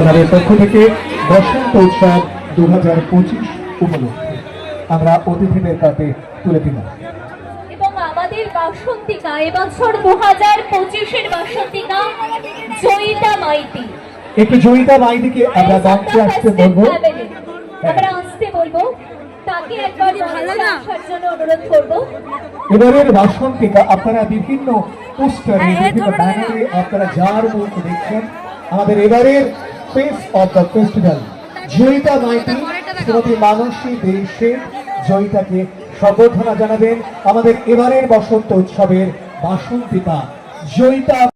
Press কর্নারের পক্ষ থেকে বসন্ত উৎসব দু হাজার পঁচিশ উপলক্ষে আমরা অতিথিদের কাছে তুলে দিলাম এবং আমাদের বাসন্তিকা এবছর দু হাজার পঁচিশের বাসন্তিকা জয়িতা মাইতি। একটু জয়িতা মাইদিকে আমরা মঞ্চে আসতে বলব। আমরা আসতে বলব। তাকে একবার মঞ্চে আসার জন্য অনুরোধ করব। এবারের বাসন্তিকা আপনারা বিভিন্ন পোস্টারে বিভিন্ন ব্যানারে আপনারা যার মুখ দেখছেন। আমাদের এবারের face of the festival Joyita Maiti Shrimati Manasi দেশে জয়িতাকে সম্বর্ধনা জানাবেন আমাদের এবারের বসন্ত উৎসবের বাসন্তিকা জয়িতা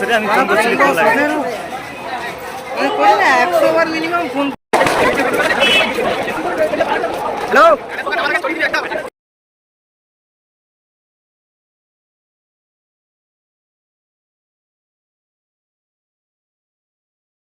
রে, আমি ফোন করছি একশো বার মিনিমাম ফোন হ্যালো